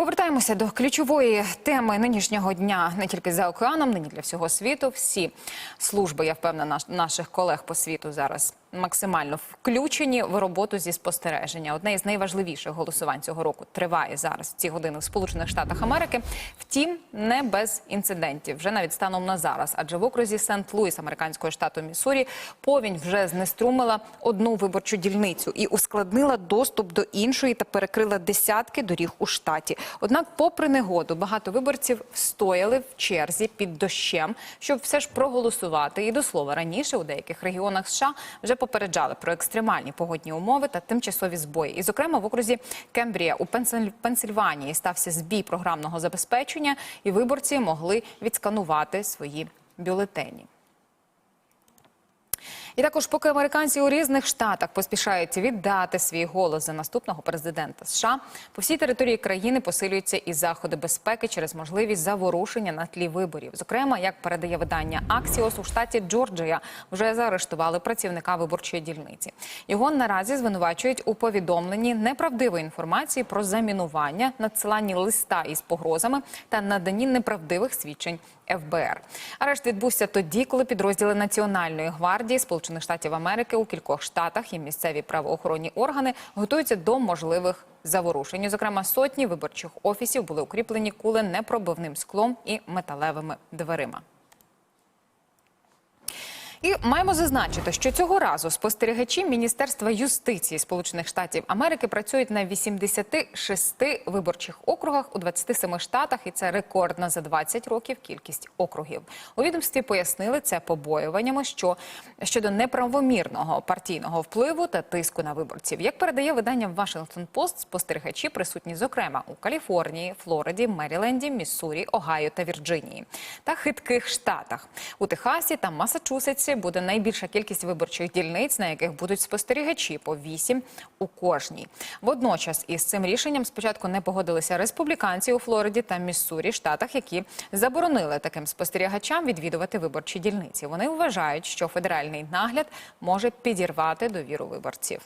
Повертаємося до ключової теми нинішнього дня не тільки за океаном, нині для всього світу. Всі служби, я впевнена, наших колег по світу зараз максимально включені в роботу зі спостереження. Одне із найважливіших голосувань цього року триває зараз в ці години в Сполучених Штатах Америки. Втім, не без інцидентів, вже навіть станом на зараз. Адже в окрузі Сент-Луїс, американського штату Міссурі, повінь вже знеструмила одну виборчу дільницю і ускладнила доступ до іншої та перекрила десятки доріг у штаті. Однак, попри негоду, багато виборців встояли в черзі під дощем, щоб все ж проголосувати. І до слова, раніше у деяких регіонах США вже попереджали про екстремальні погодні умови та тимчасові збої. І, зокрема, в окрузі Кембрія у Пенсиль- Пенсильванії стався збій програмного забезпечення, і виборці могли відсканувати свої бюлетені. І також, поки американці у різних штатах поспішають віддати свій голос за наступного президента США, по всій території країни посилюються і заходи безпеки через можливість заворушення на тлі виборів. Зокрема, як передає видання Аксіос у штаті Джорджія, вже заарештували працівника виборчої дільниці. Його наразі звинувачують у повідомленні неправдивої інформації про замінування, надсиланні листа із погрозами та наданні неправдивих свідчень ФБР. Арешт відбувся тоді, коли підрозділи Національної гвардії Сполучених Штатів Америки у кількох штатах і місцеві правоохоронні органи готуються до можливих заворушень. Зокрема, сотні виборчих офісів були укріплені куленепробивним склом і металевими дверима. І маємо зазначити, що цього разу спостерігачі Міністерства юстиції Сполучених Штатів Америки працюють на 86 виборчих округах у 27 штатах, і це рекордна за 20 років кількість округів. У відомстві пояснили це побоюваннями, що щодо неправомірного партійного впливу та тиску на виборців. Як передає видання Washington Post, спостерігачі присутні, зокрема у Каліфорнії, Флориді, Меріленді, Міссурі, Огайо та Вірджинії та хитких штатах у Техасі та Масачусетсі буде найбільша кількість виборчих дільниць, на яких будуть спостерігачі по вісім у кожній. Водночас із цим рішенням спочатку не погодилися республіканці у Флориді та Міссурі, штатах, які заборонили таким спостерігачам відвідувати виборчі дільниці. Вони вважають, що федеральний нагляд може підірвати довіру виборців.